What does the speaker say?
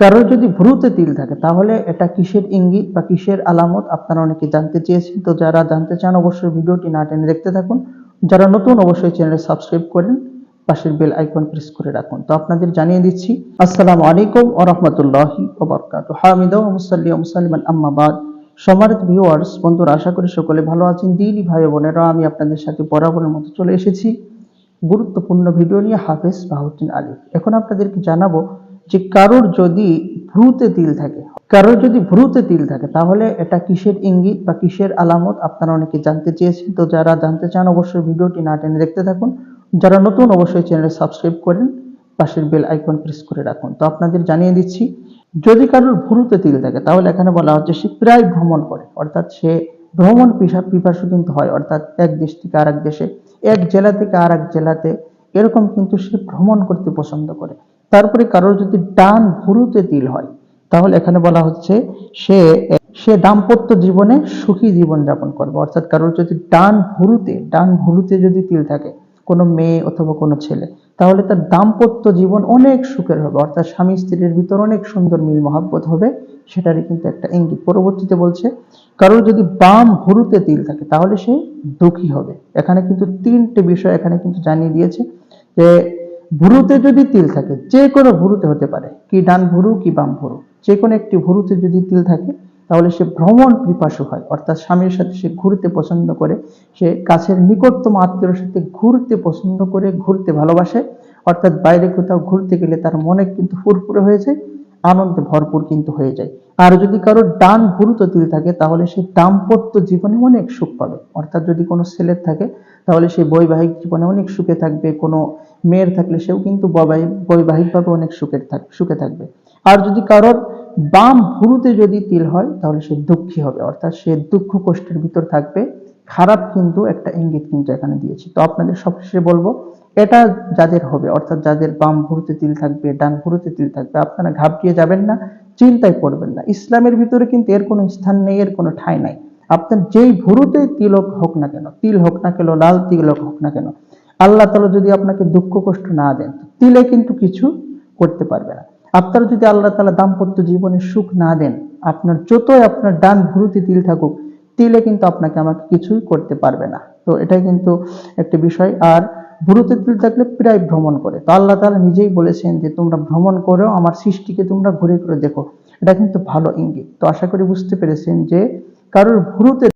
কারোর যদি ভ্রুতে তিল থাকে, তাহলে এটা কিসের ইঙ্গিত বা কিসের আলামত? আপনারা অনেকে জানতে চেয়েছেন। তো যারা জানতে চান, অবশ্যই ভিডিওটি না টেনে দেখতে থাকুন। যারা নতুন, অবশ্যই চ্যানেলে সাবস্ক্রাইব করেন। পাশের বেল আইকন প্রেস করে রাখুন। তো আপনাদের জানিয়ে দিচ্ছি, আসসালামু আলাইকুম ও রহমতুল্লাহি ওবরকাত হামিদ মুসাল্লি মুসালিমান আম্মাবাদ সম্মানিত ভিউয়ার্স, বন্ধুরা, আশা করি সকলে ভালো আছেন। দিদি ভাই বোনেরা, আমি আপনাদের সাথে বরাবরের মতো চলে এসেছি। গুরুত্বপূর্ণ ভিডিও নিয়ে হাফেজ বাহুদ্দিন আলী। এখন আপনাদেরকে জানাব যে কারোর যদি ভ্রুতে তিল থাকে, কারোর যদি ভ্রুতে তিল থাকে, তাহলে এটা কিসের ইঙ্গিত বা কিসের আলামত? আপনারা অনেকে জানতে চেয়েছেন। তো যারা জানতে চান, অবশ্যই ভিডিওটি না টেনে দেখতে থাকুন। যারা নতুন, অবশ্যই চ্যানেলে সাবস্ক্রাইব করেন। পাশের বেল আইকন প্রেস করে রাখুন। তো আপনাদের জানিয়ে দিচ্ছি, যদি কারোর ভ্রুতে তিল থাকে, তাহলে এখানে বলা হচ্ছে সে প্রায় ভ্রমণ করে। অর্থাৎ সে ভ্রমণ পিসা পিপাসু কিন্তু হয়। অর্থাৎ এক দেশ থেকে আরেক দেশে, এক জেলা থেকে আর জেলাতে, এরকম কিন্তু সে ভ্রমণ করতে পছন্দ করে। তারপরে কারোর যদি ডান ভুরুতে তিল হয়, তাহলে এখানে বলা হচ্ছে সে সে দাম্পত্য জীবনে সুখী জীবন যাপন করবে। অর্থাৎ কারোর যদি ডান ভুরুতে ডান ভুরুতে যদি তিল থাকে, কোনো মেয়ে অথবা কোনো ছেলে, তাহলে তার দাম্পত্য জীবন অনেক সুখের হবে। অর্থাৎ স্বামী স্ত্রীর ভিতর অনেক সুন্দর মিল মহাব্বত হবে, সেটারই কিন্তু একটা ইঙ্গিত। পরবর্তীতে বলছে, কারোর যদি বাম ভুরুতে তিল থাকে, তাহলে সে দুঃখী হবে। এখানে কিন্তু তিনটে বিষয় এখানে কিন্তু জানিয়ে দিয়েছে যে ভুরুতে যদি তিল থাকে, যে কোনো ভুরুতে হতে পারে, কি ডান ভুরু, কি বাম ভুরু, যে কোনো একটি ভুরুতে যদি তিল থাকে, তাহলে সে ভ্রমণ পিপাসু হয়, অর্থাৎ স্বামীর সাথে সে ঘুরতে পছন্দ করে, সে কাছের নিকটতম আত্মীয়র সাথে ঘুরতে পছন্দ করে, ঘুরতে ভালোবাসে, অর্থাৎ বাইরে কোথাও ঘুরতে গেলে তার মনে কিন্তু ফুরফুরে হয়ে যায় আনন্দে ভরপুর কিন্তু হয়ে যায়। আর যদি কারোর ডান ভুরুতে তিল থাকে, তাহলে সে দাম্পত্য জীবনে অনেক সুখ পাবে। অর্থাৎ যদি কোনো ছেলের থাকে, তাহলে সে বৈবাহিক জীবনে অনেক সুখে থাকবে। কোনো মেয়ের থাকলে সেও কিন্তু বৈবাহিক বৈবাহিকভাবে অনেক সুখের থাক, সুখে থাকবে। আর যদি কারোর বাম ভুরুতে যদি তিল হয়, তাহলে সে দুঃখী হবে। অর্থাৎ সে দুঃখ কষ্টের ভিতর থাকবে। খারাপ কিন্তু একটা ইঙ্গিত কিন্তু এখানে দিয়েছি। তো আপনাদের সবশেষে বলব, এটা যাদের হবে, অর্থাৎ যাদের বাম ভুরুতে তিল থাকবে, ডান ভুরুতে তিল থাকবে, আপনারা ঘাবড়িয়ে যাবেন না, চিন্তায় পড়বেন না। ইসলামের ভিতরে কিন্তু এর কোনো স্থান নেই, এর কোনো ঠাঁই নাই। আপনার যেই ভুরুতে তিলক হোক না কেন, তিল হোক না কেন, লাল তিলক হোক না কেন, আল্লাহ তালা যদি আপনাকে দুঃখ কষ্ট না দেন তিলে কিন্তু কিছু করতে পারবে না। আপনার যদি আল্লাহ তালা দাম্পত্য জীবনে সুখ না দেন, আপনার যতই আপনার ডান ভুরুতে তিল থাকুক তিলে কিন্তু আপনাকে আমাকে কিছুই করতে পারবে না। তো এটাই কিন্তু একটি বিষয়। আর ভুরুতে তিল থাকলে প্রায় ভ্রমণ করে। তো আল্লাহ তালা নিজেই বলেছেন যে, তোমরা ভ্রমণ করো, আমার সৃষ্টিকে তোমরা ঘুরে ঘুরে দেখো। এটা কিন্তু ভালো ইঙ্গিত। তো আশা করি বুঝতে পেরেছেন যে, কারোর ভুরুতে